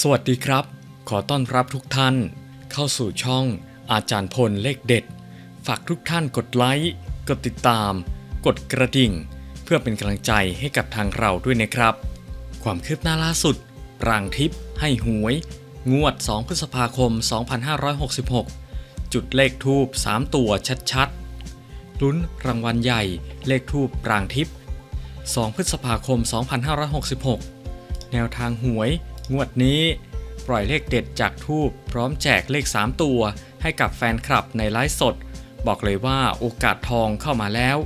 สวัสดีครับ ขอต้อนรับทุกท่าน เข้าสู่ช่องอาจารย์พลเลขเด็ด ฝากทุกท่านกดไลค์ กดติดตาม กดกระดิ่ง เพื่อเป็นกำลังใจให้กับทางเราด้วยนะครับ ความคืบหน้าล่าสุด ปรางทิพย์ให้หวย งวด 2 พฤษภาคม 2566 จุดเลขทูบ3 ตัวชัดๆ ลุ้นรางวัลใหญ่เลขทูบปรางทิพย์ 2 พฤษภาคม 2566 แนวทางหวย งวดนี้ปล่อยเลขเด็ดจากทูบพร้อมแจกเลข 3 ตัว ให้กับแฟนคลับในไลฟ์สด บอกเลยว่าโอกาสทองเข้ามาแล้ว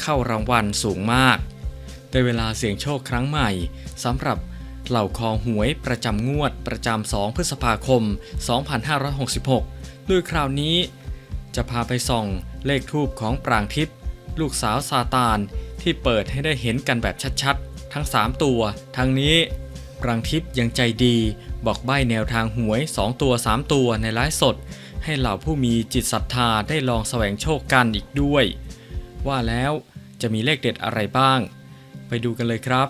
เข้ารางวัลสูงมากได้เวลาเสี่ยงโชคครั้งใหม่สำหรับเหล่าคอหวยประจำงวดประจำ 2 พฤษภาคม 2566โดยคราวนี้ จะพาไปส่องเลขทูบของปรางทิพย์ลูกสาวซาตานที่เปิดให้ได้เห็นกันแบบชัดๆ ทั้ง 3 ตัว ทั้งนี้ ปรางทิพย์ยังใจดี บอกใบ้แนวทางหวย 2 ตัว 3 ตัวในไลฟ์สด ให้เหล่าผู้มีจิตศรัทธาได้ลองแสวงโชคกันอีกด้วย ว่าแล้วจะมีเลขเด็ดอะไรบ้าง ไปดูกันเลยครับ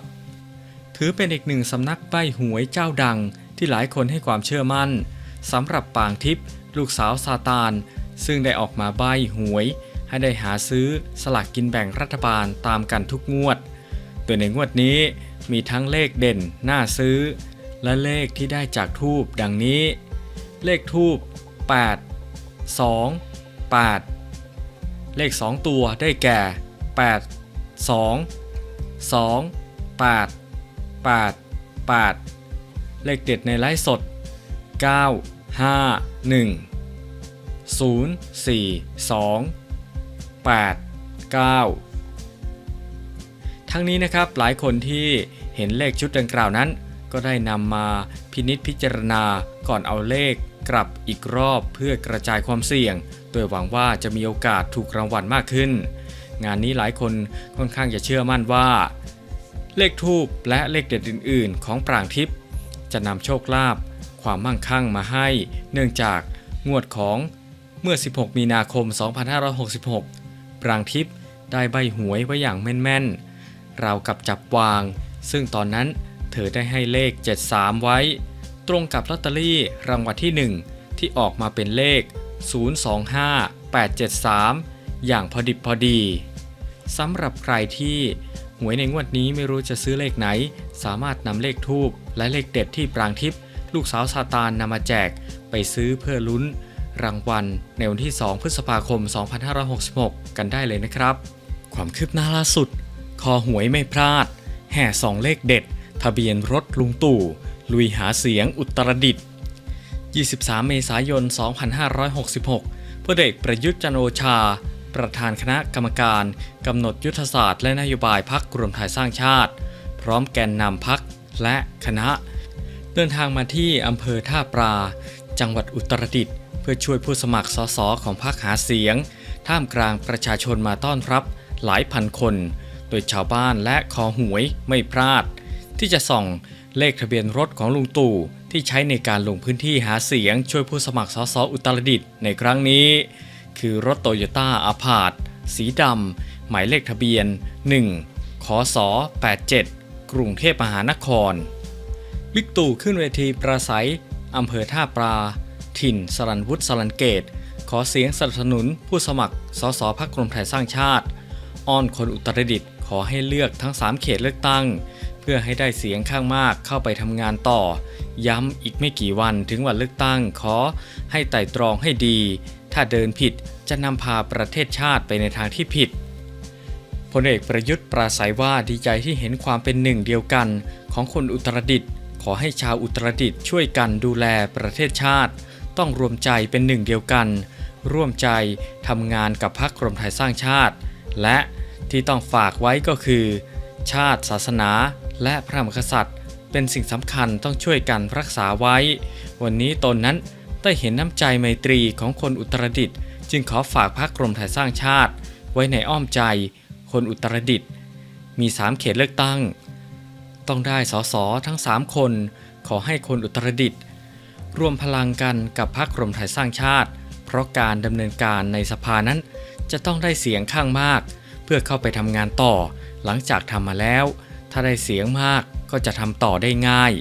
ถือเป็นอีกหนึ่งสำนักใบ้หวยเจ้าดังที่หลายคนให้ความเชื่อมั่นสำหรับปางทิพย์ลูกสาวซาตานซึ่งได้ออกมาใบ้หวย ให้ได้หาซื้อสลากกินแบ่งรัฐบาลตามกันทุกงวด โดยในงวดนี้ มีทั้งเลขเด่นน่าซื้อ และเลขที่ได้จากทูบดังนี้ เลขทูบ8 2 8 เลข 2 ตัวได้แก่ 8 2 2 8 8 8 เลขเด็ดในไลฟ์สด 9 5 1 0 4 2 8 9 ทั้งนี้นะครับหลายคนที่เห็นเลขชุดดังกล่าวนั้น ก็ได้นำมาพินิษพิจารณาก่อนเอาเลขกลับอีกรอบเพื่อกระจายความเสี่ยง โดยหวังว่าจะมีโอกาสถูกรางวัลมากขึ้น งานนี้หลายคนค่อนข้างจะเชื่อมั่นว่า เลขทูบและเลขเด็ดอื่น ๆ ของปรางทิพย์จะนำโชคลาภความมั่งคั่งมาให้ เนื่องจากงวดของเมื่อ 16 มีนาคม 2566 ปรางทิพย์ได้ใบหวยไว้อย่างแม่น ๆ ราวกับจับวาง ซึ่งตอนนั้นเธอได้ให้เลข 73 ไว้ ตรงกับลอตเตอรี่รางวัลที่ 1 ที่ออกมาเป็นเลข 025873 อย่างพอดิบพอดีสำหรับใครที่หวยในงวดนี้ไม่รู้จะซื้อเลขไหน สามารถนำเลขทูบและเลขเด็ดที่ปรางทิพย์ลูกสาวซาตานนำมาแจกไปซื้อเพื่อลุ้น รางวัลในวันที่ 2 พฤษภาคม 2566 กันได้เลยนะครับ ความคืบหน้าล่าสุด คอหวยไม่พลาด แห่สองเลขเด็ด ทะเบียนรถลุงตู่ ลุยหาเสียงอุตรดิตถ์23 เมษายน 2566พลเอกประยุทธ์จันโอชา ประธานคณะกรรมการกำหนดยุทธศาสตร์และนโยบายพักรวมไทยสร้างชาติ พร้อมแกนนำพักและคณะ เดินทางมาที่อำเภอท่าปราจังหวัดอุตรดิตถ์เพื่อช่วยผู้สมัครสสของพรรคหาเสียง ท่ามกลางประชาชนมาต้อนรับหลายพันคน โดยชาวบ้านและคอหวยไม่พลาด ที่จะส่องเลขทะเบียนรถของลุงตู่ที่ใช้ในการลงพื้นที่หาเสียงช่วยผู้สมัครสสอุตรดิตถ์ในครั้งนี้ คือรถโตโยต้าอาพาธสีดำหมายเลขทะเบียน 1ขศ87 กรุงเทพมหานคร บิ๊กตู่ขึ้นเวทีประสัยอำเภอท่าปลา ถิ่น สรันวุฒิสรันเกต ขอเสียงสนับสนุนผู้สมัครสสพักกรมไทยสร้างชาติ อ้อนคนอุตรดิตถ์ขอให้เลือกทั้ง 3 เขตเลือกตั้ง เพื่อให้ได้เสียงข้างมากเข้าไปทำงานต่อ ย้ำอีกไม่กี่วันถึงวันเลือกตั้งขอให้ไต่ตรองให้ดี ถ้าเดินผิดจะนำพาประเทศชาติไปในทางที่ผิดพลเอกประยุทธ์ปราศัยว่าดีใจที่เห็นความเป็นหนึ่งเดียวกัน ของคนอุตรดิตถ์ขอให้ชาวอุตรดิตถ์ช่วยกันดูแลประเทศชาติ ต้องรวมใจเป็นหนึ่งเดียวกัน ร่วมใจทำงานกับพรรครวมไทยสร้างชาติ และที่ต้องฝากไว้ก็คือ ชาติศาสนาและพระมหากษัตริย์ เป็นสิ่งสำคัญต้องช่วยกันรักษาไว้ วันนี้ตนนั้นได้เห็นน้ำใจไมตรีของคนอุตรดิตถ์จึงขอฝากพรรครมไทยสร้างชาติ ไว้ในอ้อมใจ คนอุตรดิตถ์มี 3 เขตเลือกตั้ง ต้องได้สสทั้ง 3 คน ขอให้คนอุตรดิตถ์รวมพลังกันกับพรรครมไทยสร้างชาติ เพราะการดำเนินการในสภานั้น จะต้องได้เสียงข้างมาก เพื่อเข้าไปทำงานต่อ หลังจากทำมาแล้ว ถ้าได้เสียงมากก็จะทำต่อได้ง่าย